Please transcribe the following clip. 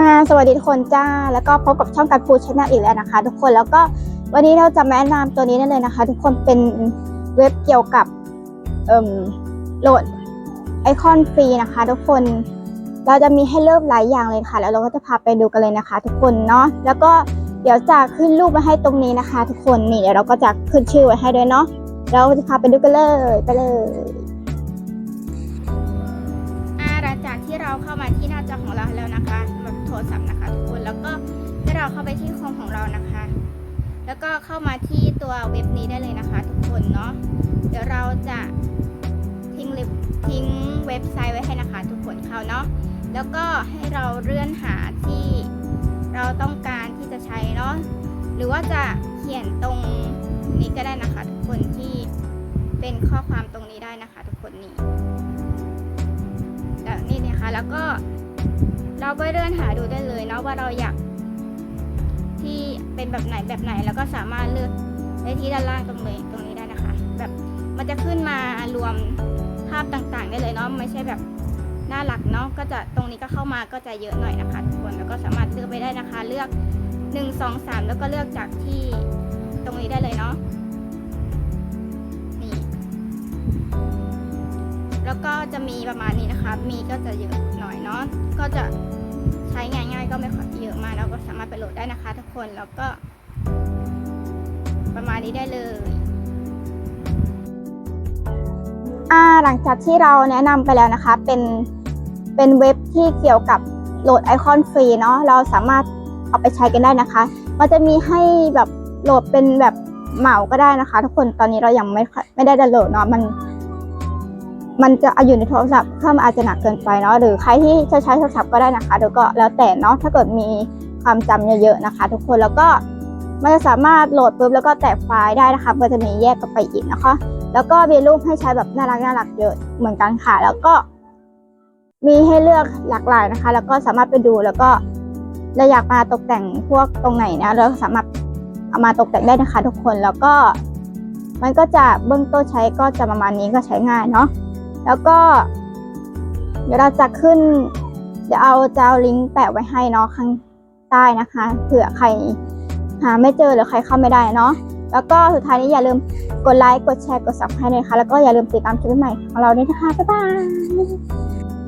อ่าสวัสดีทุกคนจ้า แล้วก็พบกับช่องการพูดชแนลอีกแล้วนะคะ ทุกคนแล้วก็วันนี้เราจะแนะนำตัวนี้นั่นเลยนะคะ ทุกคนเป็นเว็บเกี่ยวกับเอ่มโหลดไอคอนฟรีนะคะ ทุกคนเราจะมีให้เลือกหลายอย่างเลยค่ะ แล้วเราก็จะพาไปดูกันเลยนะคะ ทุกคนเนาะแล้วก็เดี๋ยวจะขึ้นรูปมาให้ตรงนี้นะคะ ทุกคนนี่เดี๋ยวเราก็จะขึ้นชื่อไว้ให้ด้วยเนาะเราจะพาไปดูกันเลยไปเลยอ่าหลังจากที่เราเข้ามาที่หน้าจอของเราแล้วนะคะ โทรศัพท์นะคะทุกคนแล้วก็ให้เราเข้าไปที่คอมของเรานะคะ แล้วก็เข้ามาที่ตัวเว็บนี้ได้เลยนะคะ ทุกคนเนาะเดี๋ยวเราจะทิ้งลิงก์ทิ้งเว็บไซต์ไว้ให้นะคะ ทุกคนเข้าเนาะแล้วก็ให้เราเลื่อนหาที่เราต้องการที่จะใช้เนาะหรือว่าจะเขียนตรงนี้ก็ได้นะคะ ทุกคนที่เป็นข้อความตรงนี้ได้นะคะ ทุกคนนี่แล้วนี่นะคะแล้วก็ เราก็เลื่อนหาดูได้เลยเนาะว่าเราอยาก ที่เป็นแบบไหนแบบไหนแล้วก็สามารถเลือกได้ที่ด้านล่างตรงเลยตรงนี้ได้นะคะ แบบมันจะขึ้นมารวมภาพต่างๆ ได้เลยเนาะไม่ใช่แบบหน้าหลักเนาะก็จะตรงนี้ก็เข้ามาก็จะเยอะหน่อยนะคะทุกคนแล้วก็สามารถเลือกไปได้นะคะ เลือกหนึ่งสองสามแล้วก็เลือกจากที่ตรงนี้ได้เลยเนาะ แล้วก็จะมีประมาณนี้นะคะ มีก็จะเยอะหน่อยเนาะ ก็จะใช้ง่ายๆก็ไม่ค่อยเยอะมากแล้วก็สามารถไปโหลดได้นะคะ ทุกคน แล้วก็ ประมาณนี้ได้เลยอ่าหลังจากที่เราแนะนำไปแล้วนะคะ เป็น เป็นเว็บที่เกี่ยวกับโหลดไอคอนฟรีเนาะ เราสามารถเอาไปใช้กันได้นะคะ มันจะมีให้แบบโหลดเป็นแบบเหมาก็ได้นะคะ ทุกคน ตอนนี้เรายังไม่ไม่ได้ดาวน์โหลดเนาะ มัน มันจะอยู่ในโทรศัพท์เครื่มันอาจจะหนักเกินไปเนาะหรือใครที่จะใช้โทรศัพท์ก็ได้นะคะเดี๋ยวก็แล้วแต่เนาะถ้าเกิดมีความจำเยอะๆนะคะ ทุกคนแล้วก็มันจะสามารถโหลดปุ๊บแล้วก็แตกไฟล์ได้นะคะมันจะมีแยกกันไปอีกนะคะ แล้วก็มีรูปให้ใช้แบบน่ารักน่ารักเยอะเหมือนกันค่ะ แล้วก็มีให้เลือกหลากหลายนะคะ แล้วก็สามารถไปดูแล้วก็เราอยากมาตกแต่งพวกตรงไหนนะเราสามารถเอามาตกแต่งได้นะคะ ทุกคนแล้วก็มันก็จะเบื้องต้นใช้ก็จะประมาณนี้ก็ใช้ง่ายเนาะ แล้วก็ เดี๋ยวเราจะขึ้น เดี๋ยวเอาจะเอาลิงก์แปะไว้ให้เนาะข้างใต้นะคะเผื่อใครหาไม่เจอหรือใครเข้าไม่ได้เนาะแล้วก็สุดท้ายนี้อย่าลืมกดไลค์กดแชร์กดซับให้เลยค่ะแล้วก็อย่าลืมติดตามคลิปใหม่ของเราด้วยนะคะบ๊ายบาย